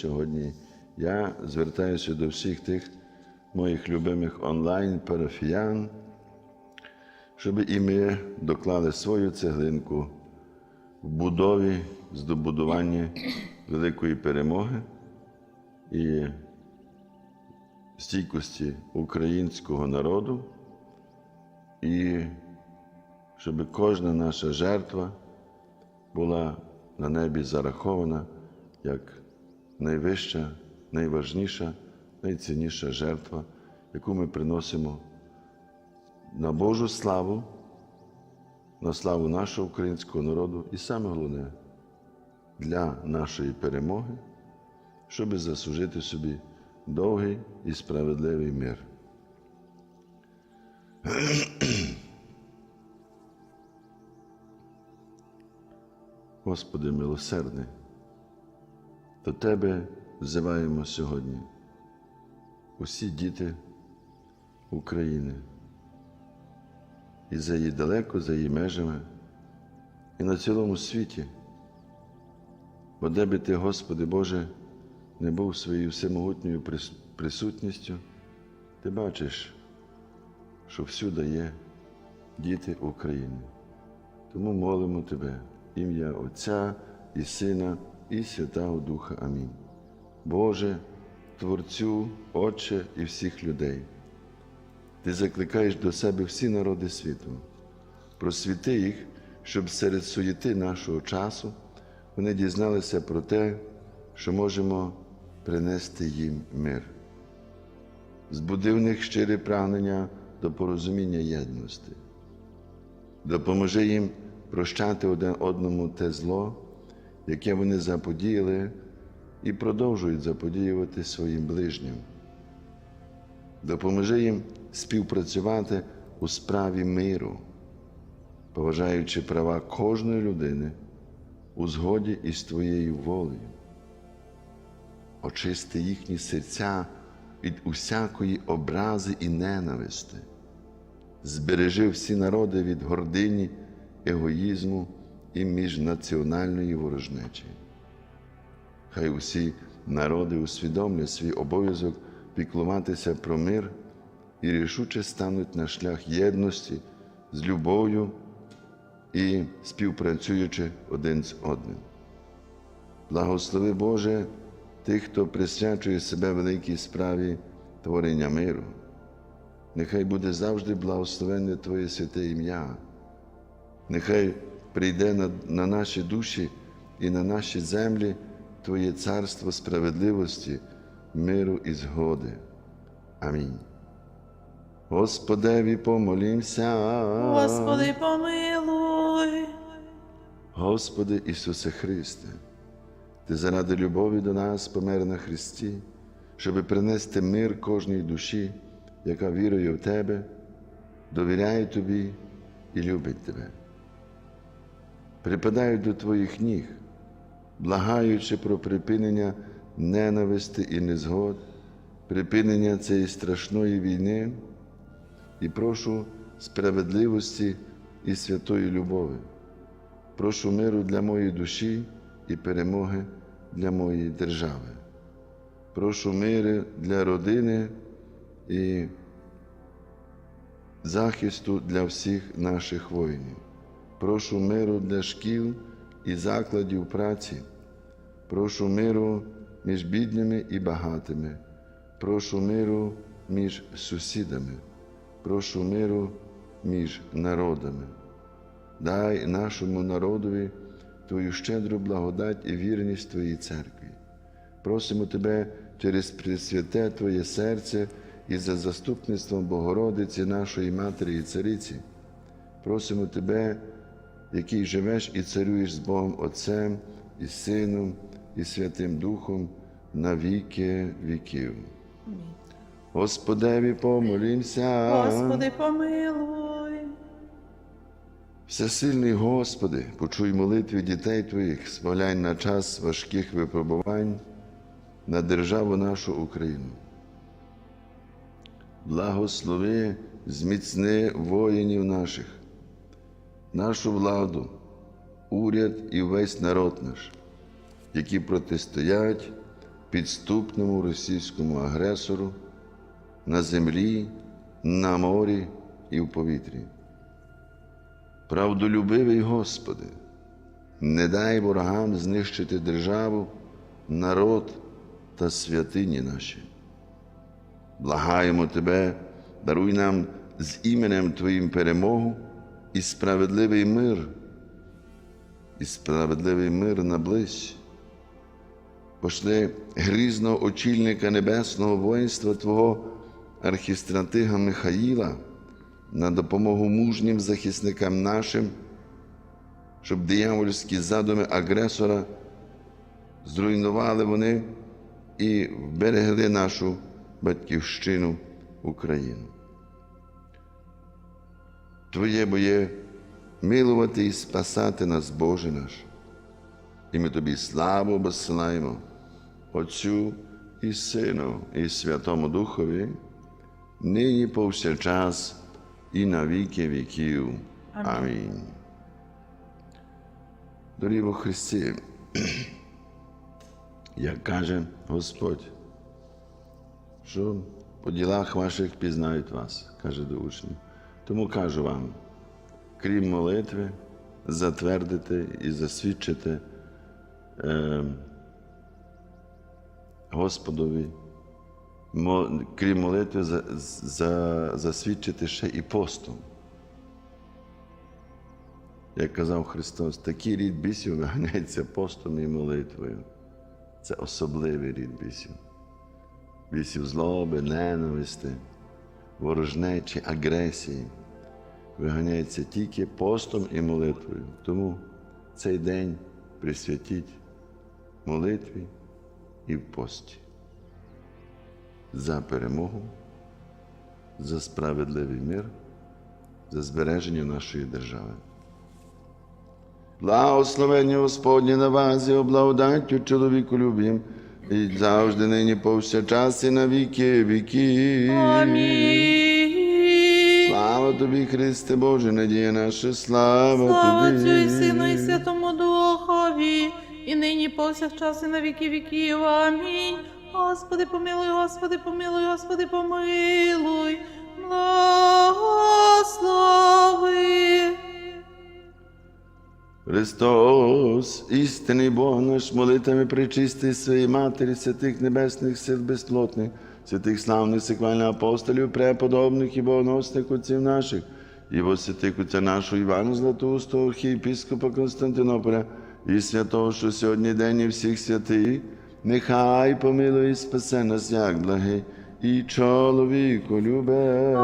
Сьогодні. Я звертаюся до всіх тих моїх любимих онлайн-парафіян, щоб і ми доклали свою цеглинку в будові, здобудуванні великої перемоги і стійкості українського народу, і щоб кожна наша жертва була на небі зарахована як найвища, найважніша, найцінніша жертва, яку ми приносимо на Божу славу, на славу нашого українського народу і саме головне для нашої перемоги, щоб заслужити собі довгий і справедливий мир. Господи милосердний, до Тебе взиваємо сьогодні усі діти України і за її далеко, за її межами, і на цілому світі. Бо де би ти, Господи Боже, не був своєю всемогутньою присутністю, ти бачиш, що всюди є діти України. Тому молимо Тебе, ім'я Отця і Сина, і Святого Духа. Амінь. Боже, Творцю, Отче і всіх людей. Ти закликаєш до себе всі народи світу, просвіти їх, щоб серед суєти нашого часу вони дізналися про те, що можемо принести їм мир. Збуди в них щире прагнення до порозуміння єдності. Допоможи їм прощати один одному те зло, яке вони заподіяли і продовжують заподіювати своїм ближнім. Допоможи їм співпрацювати у справі миру, поважаючи права кожної людини у згоді із Твоєю волею. Очисти їхні серця від усякої образи і ненависти, збережи всі народи від гордині, егоїзму і міжнаціональної ворожнечі. Хай усі народи усвідомлять свій обов'язок піклуватися про мир і рішуче стануть на шлях єдності з любов'ю і співпрацюючи один з одним. Благослови Боже тих, хто присвячує себе великій справі творення миру. Нехай буде завжди благословенне Твоє святе ім'я. Нехай прийде на, на наші душі і на наші землі Твоє царство справедливості, миру і згоди. Амінь. Господеві помолімся. Господи, помилуй. Господи Ісусе Христе, Ти заради любові до нас помер на Христі, щоби принести мир кожній душі, яка вірує в Тебе, довіряє Тобі і любить Тебе. Припадаю до Твоїх ніг, благаючи про припинення ненависти і незгод, припинення цієї страшної війни і прошу справедливості і святої любові. Прошу миру для моєї душі і перемоги для моєї держави. Прошу миру для родини і захисту для всіх наших воїнів. Прошу миру для шкіл і закладів праці. Прошу миру між бідними і багатими. Прошу миру між сусідами. Прошу миру між народами. Дай нашому народові Твою щедру благодать і вірність Твоїй церкві. Просимо Тебе через Пресвяте Твоє серце і за заступництвом Богородиці, нашої Матері і Цариці. Просимо Тебе, який живеш і царюєш з Богом Отцем і Сином, і Святим Духом на віки віків. Господеві помолімся. Господи, помилуй. Всесильний Господи, почуй молитви дітей Твоїх, споглянь на час важких випробувань на державу нашу Україну. Благослови, зміцни воїнів наших, нашу владу, уряд і весь народ наш, які протистоять підступному російському агресору на землі, на морі і в повітрі. Правдолюбивий Господи, не дай ворогам знищити державу, народ та святині наші. Благаємо Тебе, даруй нам з іменем Твоїм перемогу і справедливий мир, і справедливий мир наблизь. Пошли грізного очільника небесного воїнства Твого архістратига Михаїла на допомогу мужнім захисникам нашим, щоб диявольські задуми агресора зруйнували вони і вберегли нашу батьківщину Україну. Твоє бо є милувати і спасати нас, Боже наш. І ми тобі славу посилаємо Отцю і Сину, і Святому Духові, нині повсякчас і на віки віків. Амінь. Амінь. Дорогі во Христі, як каже Господь, що по ділах ваших пізнають вас, каже до учнів. Тому кажу вам, крім молитви, затвердити і засвідчити е, Господові, мо- крім молитви, за, за, засвідчити ще і постом. Як казав Христос, такий рід бісів виганяється постом і молитвою. Це особливий рід бісів. Бісів злоби, ненависти, ворожнечі, агресії. Виганяється тільки постом і молитвою. Тому цей день присвятіть молитві і в пості. За перемогу, за справедливий мир, за збереження нашої держави. Благословення Господнє на вас і обладаттю чоловіку любим, і завжди нині повсякчас і на віки віки. Амінь. Слава тобі, Христе Боже, надія наша, слава, Слава тобі. Отцю і Сину, і Святому Духові, і нині повсякчас і на віки віків. Амінь. Господи, помилуй, Господи, помилуй, Господи, помилуй. Благослови. Христос, істинний Бог наш, молитвами причистий своєї Матері, святих небесних сил безплотних, святих славних секвальних апостолів, преподобних і богоносних отців наших, і во святих отця нашого Івана Златоустого, архієпископа Константинополя, і святого, що сьогодні день і всіх святих, нехай помилує і спасе нас, як благий, і чоловіку любе.